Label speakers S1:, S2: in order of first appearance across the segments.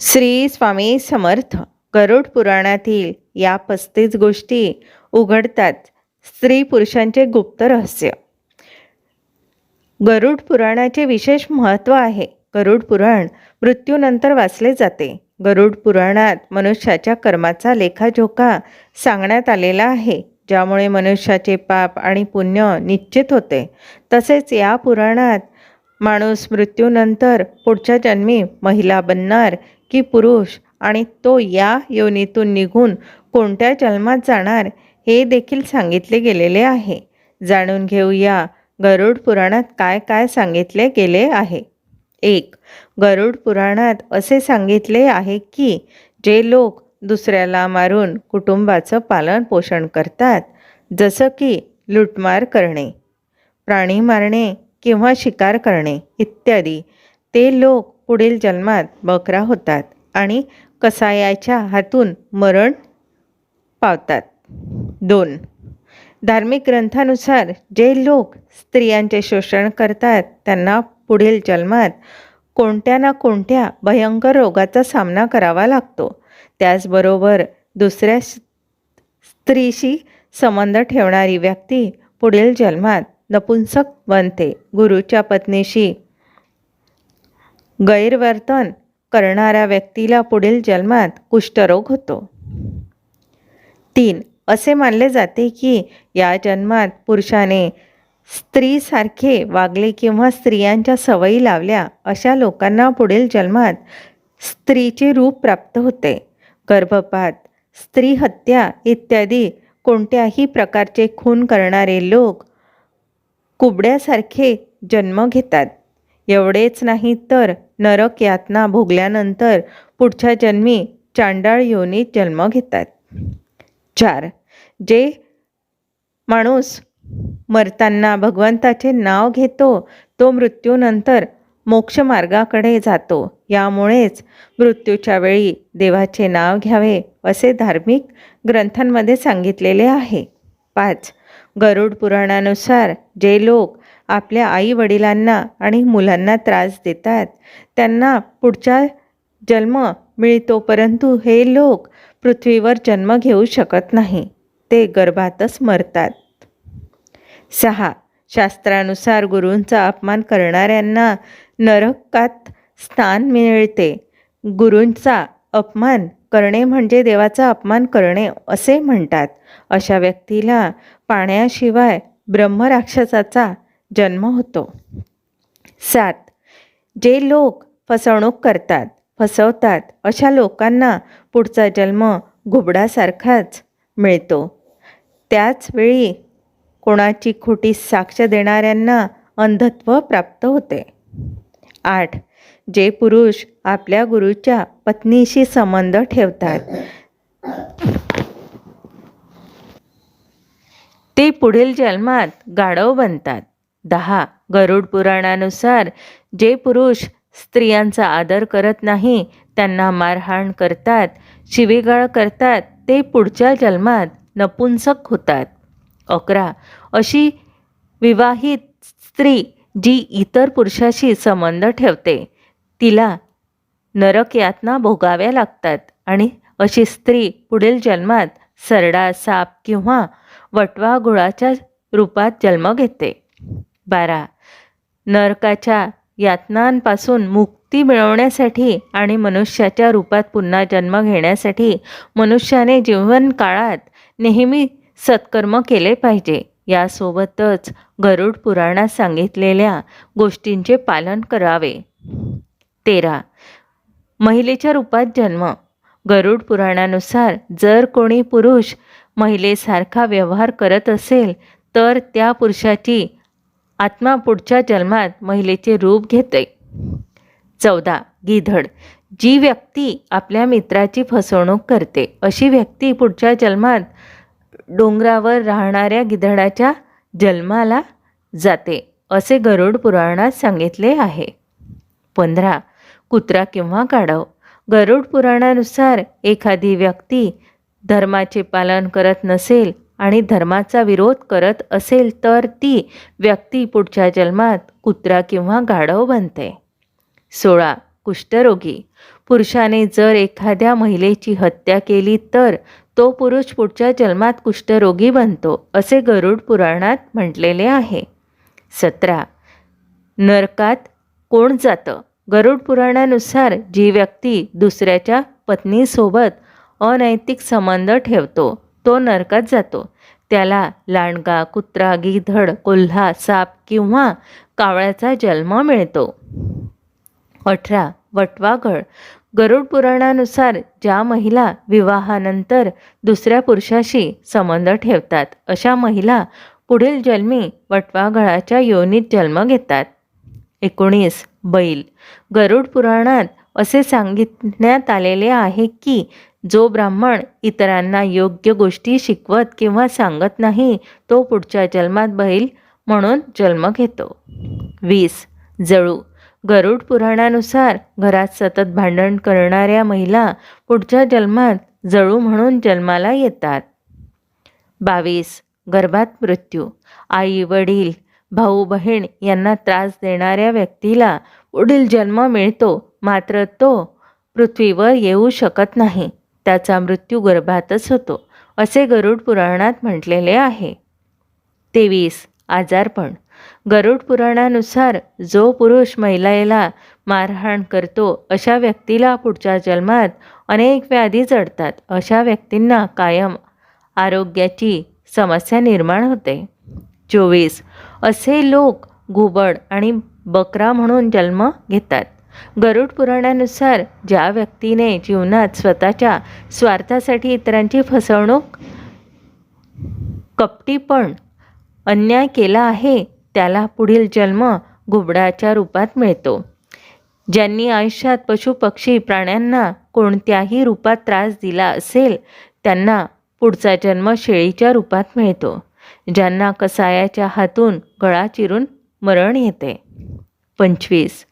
S1: श्री स्वामी समर्थ. गरुड पुराणातील या पस्तीस गोष्टी उघडतात स्त्री पुरुषांचे गुप्त रहस्य. गरुड पुराणाचे विशेष महत्त्व आहे. गरुड पुराण मृत्यूनंतर वाचले जाते. गरुड पुराणात मनुष्याच्या कर्माचा लेखाजोखा सांगण्यात आलेला आहे. ज्यामुळे मनुष्याचे पाप आणि पुण्य निश्चित होते. तसेच या पुराणात माणूस मृत्यूनंतर पुढच्या जन्मी महिला बनणार की पुरुष आणि तो या योनीतून निघून कोणत्या जन्मात जाणार हे देखील सांगितले गेलेले आहे. जाणून घेऊया गरुड पुराणात काय काय सांगितले गेले आहे. एक गरुड पुराणात असे सांगितले आहे की जे लोक दुसऱ्याला मारून कुटुंबाचं पालन पोषण करतात जसं की लुटमार करणे प्राणी मारणे किंवा शिकार करणे इत्यादी ते लोक पुढील जन्मात बकरा होतात आणि कसायाच्या हातून मरण पावतात. दोन. धार्मिक ग्रंथानुसार जे लोक स्त्रियांचे शोषण करतात त्यांना पुढील जन्मात कोणत्या ना कोणत्या भयंकर रोगाचा सामना करावा लागतो. त्याचबरोबर दुसऱ्या स्त्रीशी संबंध ठेवणारी व्यक्ती पुढील जन्मात नपुंसक बनते. गुरुच्या पत्नीशी गैरवर्तन करणाऱ्या व्यक्तीला पुढील जन्मात कुष्ठरोग होतो. तीन असे मानले जाते की या जन्मात पुरुषाने स्त्रीसारखे वागले किंवा स्त्रियांच्या सवयी लावल्या अशा लोकांना पुढील जन्मात स्त्रीचे रूप प्राप्त होते. गर्भपात स्त्री हत्या इत्यादी कोणत्याही प्रकारचे खून करणारे लोक कुबड्यासारखे जन्म घेतात. एवढेच नाही तर नरक यातना भोगल्यानंतर पुढच्या जन्मी चांडाळ योनीत जन्म घेतात. चार. जे माणूस मरताना भगवंताचे नाव घेतो तो मृत्यूनंतर मोक्षमार्गाकडे जातो. यामुळेच मृत्यूच्या वेळी देवाचे नाव घ्यावे असे धार्मिक ग्रंथांमध्ये सांगितलेले आहे. पाच. गरुड पुराणानुसार जे लोक आपल्या आई वडिलांना आणि मुलांना त्रास देतात. त्यांना पुढचा जन्म मिळतो परंतु हे लोक पृथ्वीवर जन्म घेऊ शकत नाही. ते गर्भातच मरतात. सहा. शास्त्रानुसार गुरूंचा अपमान करणाऱ्यांना नरकात स्थान मिळते. गुरूंचा अपमान करणे म्हणजे देवाचा अपमान करणे असे म्हणतात. अशा व्यक्तीला पाण्याशिवाय ब्रह्मराक्षसाचा जन्म होतो. सात. जे लोक फसवणूक करतात फसवतात अशा लोकांना पुढचा जन्म घुबडासारखाच मिळतो. त्याचवेळी कोणाची खोटी साक्ष देणाऱ्यांना अंधत्व प्राप्त होते. आठ. जे पुरुष आपल्या गुरुच्या पत्नीशी संबंध ठेवतात ते पुढील जन्मात गाढव बनतात. दहा. गरुड पुराणानुसार जे पुरुष स्त्रियांचा आदर करत नाही त्यांना मारहाण करतात शिवीगाळ करतात ते पुढच्या जन्मात नपुंसक होतात. अकरा. अशी विवाहित स्त्री जी इतर पुरुषाशी संबंध ठेवते तिला नरक यातना भोगाव्या लागतात आणि अशी स्त्री पुढील जन्मात सरडा साप किंवा वटवा गुळाच्या रूपात जन्म घेते. बारा. नरकाच्या यातनांपासून मुक्ती मिळवण्यासाठी आणि मनुष्याच्या रूपात पुन्हा जन्म घेण्यासाठी मनुष्याने जीवन काळात नेहमी सत्कर्म केले पाहिजे. यासोबतच गरुड पुराणात सांगितलेल्या गोष्टींचे पालन करावे. तेरा. महिलेच्या रूपात जन्म. गरुड पुराणानुसार जर कोणी पुरुष महिलेसारखा व्यवहार करत असेल तर त्या पुरुषाची आत्मा पुढच्या जन्मात महिलेचे रूप घेते. चौदा. गिधड. जी व्यक्ती आपल्या मित्राची फसवणूक करते अशी व्यक्ती पुढच्या जन्मात डोंगरावर राहणाऱ्या गिधडाच्या जन्माला जाते असे गरुड पुराणात सांगितले आहे. पंधरा. कुत्रा किंवा काढव. गरुड पुराणानुसार एखादी व्यक्ती धर्माचे पालन करत नसेल आणि धर्माचा विरोध करत असेल तर ती व्यक्ती पुढच्या जन्मात कुत्रा किंवा गाढव बनते. सोळा. कुष्ठरोगी. पुरुषाने जर एखाद्या महिलेची हत्या केली तर तो पुरुष पुढच्या जन्मात कुष्ठरोगी बनतो असे गरुड पुराणात म्हटलेले आहे. सतरा. नरकात कोण जातं? गरुड पुराणानुसार जी व्यक्ती दुसऱ्याच्या पत्नीसोबत अनैतिक संबंध ठेवतो तो नरकात जातो. त्याला लांडगा कुत्रा गिधड कोल्हा साप किंवा कावळ्याचा जन्म मिळतो. अठरा. वटवाघळ. गरुड पुराणानुसार ज्या महिला विवाहानंतर दुसऱ्या पुरुषाशी संबंध ठेवतात अशा महिला पुढील जन्मी वटवाघळाच्या योनीत जन्म घेतात. एकोणीस. बैल. गरुड पुराणात असे सांगितण्यात आलेले आहे की जो ब्राह्मण इतरांना योग्य गोष्टी शिकवत किंवा सांगत नाही तो पुढच्या जन्मात बैल म्हणून जन्म घेतो. वीस. जळू. गरुड पुराणानुसार घरात सतत भांडण करणाऱ्या महिला पुढच्या जन्मात जळू म्हणून जन्माला येतात. बावीस. गर्भात मृत्यू. आई वडील भाऊ बहीण यांना त्रास देणाऱ्या व्यक्तीला पुढील जन्म मिळतो मात्र तो पृथ्वीवर येऊ शकत नाही. त्याचा मृत्यू गर्भातच होतो असे गरुड पुराणात म्हटलेले आहे. तेवीस. आजारपण. गरुड पुराणानुसार जो पुरुष महिलेला मारहाण करतो अशा व्यक्तीला पुढच्या जन्मात अनेक व्याधी जडतात अशा व्यक्तींना कायम आरोग्याची समस्या निर्माण होते. चोवीस. असे लोक घुबड आणि बकरा म्हणून जन्म घेतात. गरुड पुराणानुसार ज्या व्यक्तीने जीवनात स्वतःच्या स्वार्थासाठी इतरांची फसवणूक कपटीपण अन्याय केला आहे त्याला पुढील जन्म घुबडाच्या रूपात मिळतो. ज्यांनी आयुष्यात पशुपक्षी प्राण्यांना कोणत्याही रूपात त्रास दिला असेल त्यांना पुढचा जन्म शेळीच्या रूपात मिळतो ज्यांना कसायाच्या हातून गळा चिरून मरण येते. पंचवीस.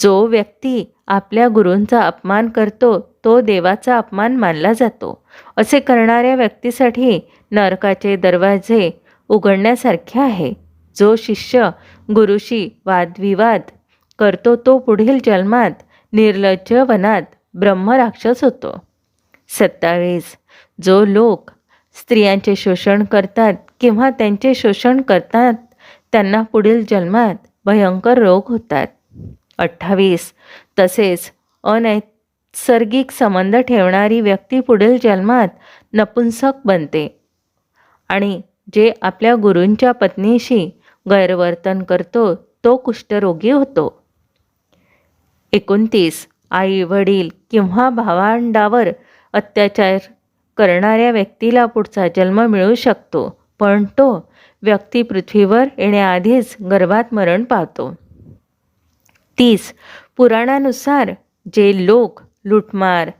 S1: जो व्यक्ती आपल्या गुरूंचा अपमान करतो तो देवाचा अपमान मानला जातो. असे करणाऱ्या व्यक्तीसाठी नरकाचे दरवाजे उघडण्यासारखे आहे. जो शिष्य गुरुशी वादविवाद करतो तो पुढील जन्मात निर्लज्ज वनात ब्रह्मराक्षस होतो. सत्तावीस. जो लोक स्त्रियांचे शोषण करतात किंवा त्यांचे शोषण करतात त्यांना पुढील जन्मात भयंकर रोग होतात. अठ्ठावीस. तसेच अनैसर्गिक संबंध ठेवणारी व्यक्ती पुढील जन्मात नपुंसक बनते. आणि जे आपल्या गुरूंच्या पत्नीशी गैरवर्तन करतो तो कुष्ठरोगी होतो. एकोणतीस. आई वडील किंवा भावांडावर अत्याचार करणाऱ्या व्यक्तीला पुढचा जन्म मिळू शकतो पण तो व्यक्ती पृथ्वीवर येण्याआधीच गर्भात मरण पावतो. तीस. पुराणानुसार जे लोक लुटमार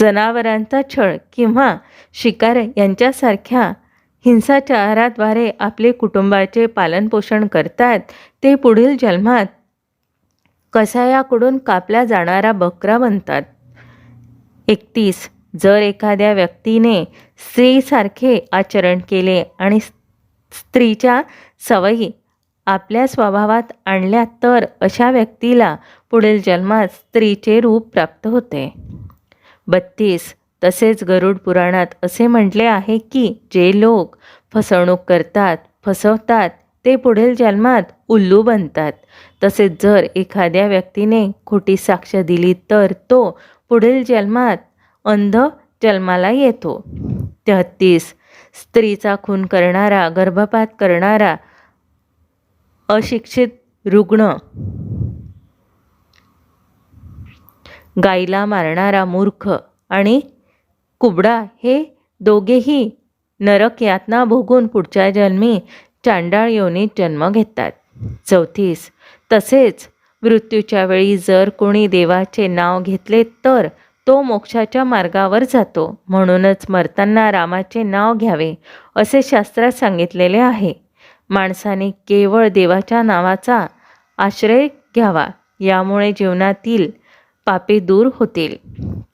S1: जनावरांचा छळ किंवा शिकार यांच्यासारख्या हिंसाचाराद्वारे आपले कुटुंबाचे पालनपोषण करतात ते पुढील जन्मात कसायाकडून कापल्या जाणारा बकरा बनतात. एकतीस. जर एखाद्या व्यक्तीने स्त्रीसारखे आचरण केले आणि स्त्रीच्या सवयी आपल्या स्वभावात आणल्या तर अशा व्यक्तीला पुढील जन्मात स्त्रीचे रूप प्राप्त होते. बत्तीस. तसेच गरुड पुराणात असे म्हटले आहे की जे लोक फसवणूक करतात फसवतात ते पुढील जन्मात उल्लू बनतात. तसेच जर एखाद्या व्यक्तीने खोटी साक्ष दिली तर तो पुढील जन्मात अंध जन्माला येतो. तेहत्तीस स्त्रीचा खून करणारा गर्भपात करणारा अशिक्षित रुग्ण. गाईला मारणारा मूर्ख आणि कुबडा हे दोघेही नरक यातना भोगून पुढच्या जन्मी चांडाळ योनीत जन्म घेतात. चौतीस तसेच मृत्यूच्या वेळी जर कोणी देवाचे नाव घेतले तर तो मोक्षाच्या मार्गावर जातो. म्हणूनच मरताना रामाचे नाव घ्यावे असे शास्त्रात सांगितलेले आहे. माणसाने केवळ देवाच्या नावाचा आश्रय घ्यावा यामुळे जीवनातील पापे दूर होतील.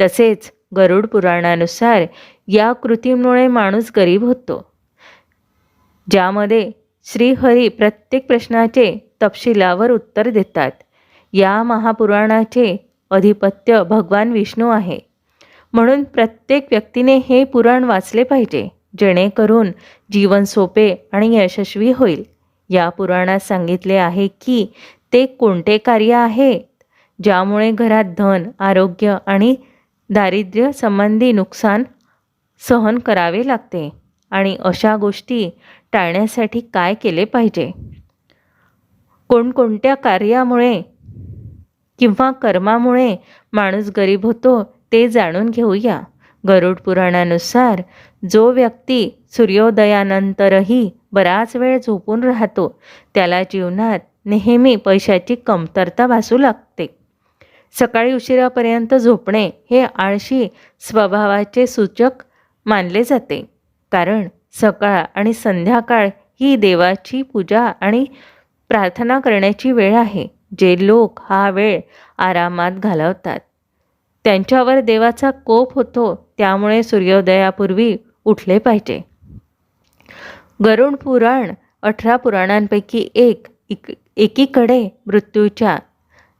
S1: तसेच गरुड पुराणानुसार या कृतीमुळे माणूस गरीब होतो. ज्यामध्ये श्रीहरी प्रत्येक प्रश्नाचे तपशिलावर उत्तर देतात. या महापुराणाचे अधिपत्य भगवान विष्णू आहे. म्हणून प्रत्येक व्यक्तीने हे पुराण वाचले पाहिजे जेणेकरून जीवन सोपे आणि यशस्वी होईल. या पुराणात सांगितले आहे की ते कोणते कार्य आहे? ज्यामुळे घरात धन आरोग्य आणि दारिद्र्य संबंधी नुकसान सहन करावे लागते आणि अशा गोष्टी टाळण्यासाठी काय केले पाहिजे? कोणकोणत्या कार्यामुळे किंवा कर्मामुळे माणूस गरीब होतो ते जाणून घेऊया. गरुड पुराणानुसार जो व्यक्ती सूर्योदयानंतरही बराच वेळ झोपून राहतो त्याला जीवनात नेहमी पैशाची कमतरता भासू लागते. सकाळी उशिरापर्यंत झोपणे हे आळशी स्वभावाचे सूचक मानले जाते कारण सकाळ आणि संध्याकाळ ही देवाची पूजा आणि प्रार्थना करण्याची वेळ आहे. जे लोक हा वेळ आरामात घालवतात. त्यांच्यावर देवाचा कोप होतो त्यामुळे सूर्योदयापूर्वी उठले पाहिजे. गरुड पुराण अठरा पुराणांपैकी एक एकीकडे मृत्यूच्या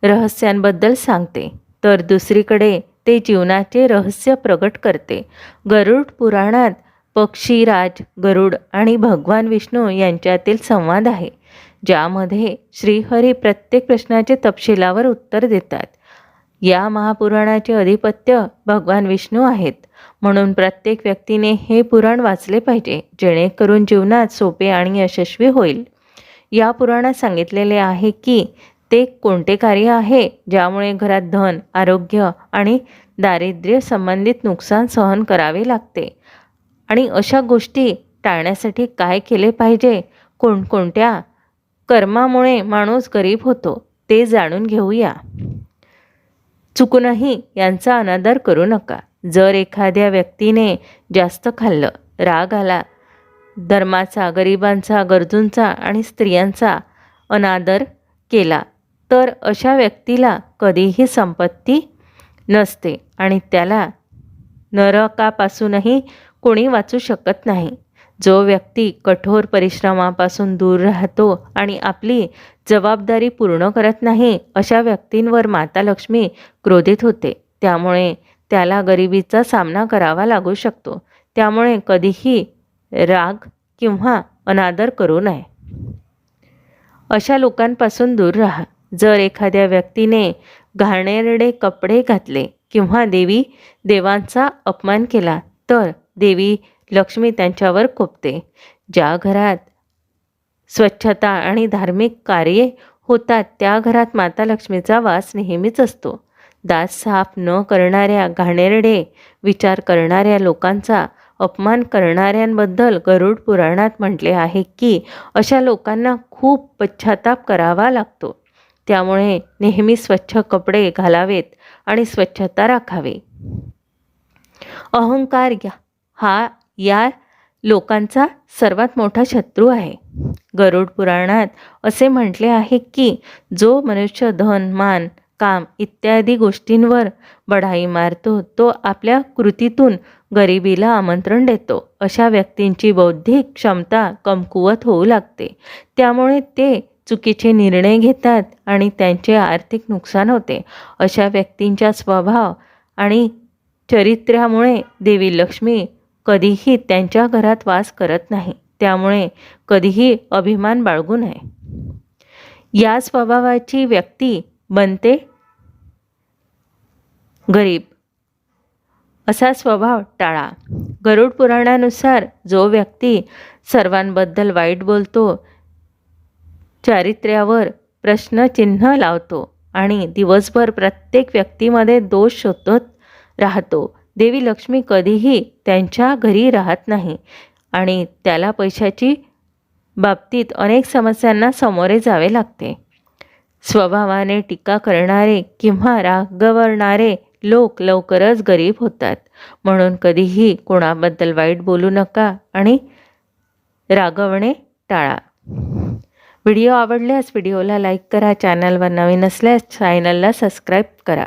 S1: रहस्यांबद्दल सांगते तर दुसरीकडे ते जीवनाचे रहस्य प्रकट करते. गरुड पुराणात पक्षीराज गरुड आणि भगवान विष्णू यांच्यातील संवाद आहे. ज्यामध्ये श्रीहरी प्रत्येक प्रश्नाचे तपशिलावर उत्तर देतात. या महापुराणाचे अधिपत्य भगवान विष्णू आहेत. म्हणून प्रत्येक व्यक्तीने हे पुराण वाचले पाहिजे जेणेकरून जीवनात सोपे आणि यशस्वी होईल. या पुराणात सांगितलेले आहे की ते कोणते कार्य आहे ज्यामुळे घरात धन आरोग्य आणि दारिद्र्य संबंधित नुकसान सहन करावे लागते? आणि अशा गोष्टी टाळण्यासाठी काय केले पाहिजे? कोणकोणत्या कर्मामुळे माणूस गरीब होतो ते जाणून घेऊया. चुकूनही यांचा अनादर करू नका. जर एखाद्या व्यक्तीने जास्त खाल्लं राग आला धर्माचा गरिबांचा गरजूंचा आणि स्त्रियांचा अनादर केला तर अशा व्यक्तीला कधीही संपत्ती नसते आणि त्याला नरकापासूनही कोणी वाचू शकत नाही. जो व्यक्ती कठोर परिश्रमापासून दूर राहतो आणि आपली जबाबदारी पूर्ण करत नाही अशा व्यक्तींवर माता लक्ष्मी क्रोधित होते. त्यामुळे त्याला गरिबीचा सामना करावा लागू शकतो. त्यामुळे कधीही राग किंवा अनादर करू नये. अशा लोकांपासून दूर राहा. जर एखाद्या व्यक्तीने घाणेरडे कपडे घातले किंवा देवी देवांचा अपमान केला तर देवी लक्ष्मी त्यांच्यावर कोपते. ज्या घरात स्वच्छता आणि धार्मिक कार्ये होतात त्या घरात माता लक्ष्मीचा वास नेहमीच असतो. दात साफ न करणाऱ्या घाणेरडे विचार करणाऱ्या लोकांचा अपमान करणाऱ्यांबद्दल गरुड पुराणात म्हटले आहे की अशा लोकांना खूप पश्चाताप करावा लागतो. त्यामुळे नेहमी स्वच्छ कपडे घालावेत आणि स्वच्छता राखावे. अहंकार घ्या. हा या लोकांचा सर्वात मोठा शत्रू आहे. गरुड पुराणात असे म्हटले आहे की जो मनुष्य धन मान काम इत्यादी गोष्टींवर बढाई मारतो तो आपल्या कृतीतून गरिबीला आमंत्रण देतो. अशा व्यक्तींची बौद्धिक क्षमता कमकुवत होऊ लागते. त्यामुळे ते चुकीचे निर्णय घेतात आणि त्यांचे आर्थिक नुकसान होते. अशा व्यक्तींच्या स्वभाव आणि चरित्र्यामुळे देवी लक्ष्मी कधीही त्यांच्या घरात वास करत नाही. त्यामुळे कधीही अभिमान बाळगू नये. या स्वभावाची व्यक्ती बनते गरीब. असा स्वभाव टाळा. गरुड पुराणानुसार जो व्यक्ती सर्वांबद्दल वाईट बोलतो चारित्र्यावर प्रश्नचिन्ह लावतो आणि दिवसभर प्रत्येक व्यक्तीमध्ये दोष शोधत राहतो देवी लक्ष्मी कधीही त्यांच्या घरी राहत नाही आणि त्याला पैशाची बाबतीत अनेक समस्यांना सामोरे जावे लागते. स्वभावाने टीका करणारे किंवा रागवणारे लोक लवकरच गरीब होतात. म्हणून कधीही कोणाबद्दल वाईट बोलू नका आणि रागवणे टाळा. व्हिडिओ आवडल्यास व्हिडिओला लाईक करा चॅनलवर नवीन असल्यास चॅनलला सबस्क्राईब करा.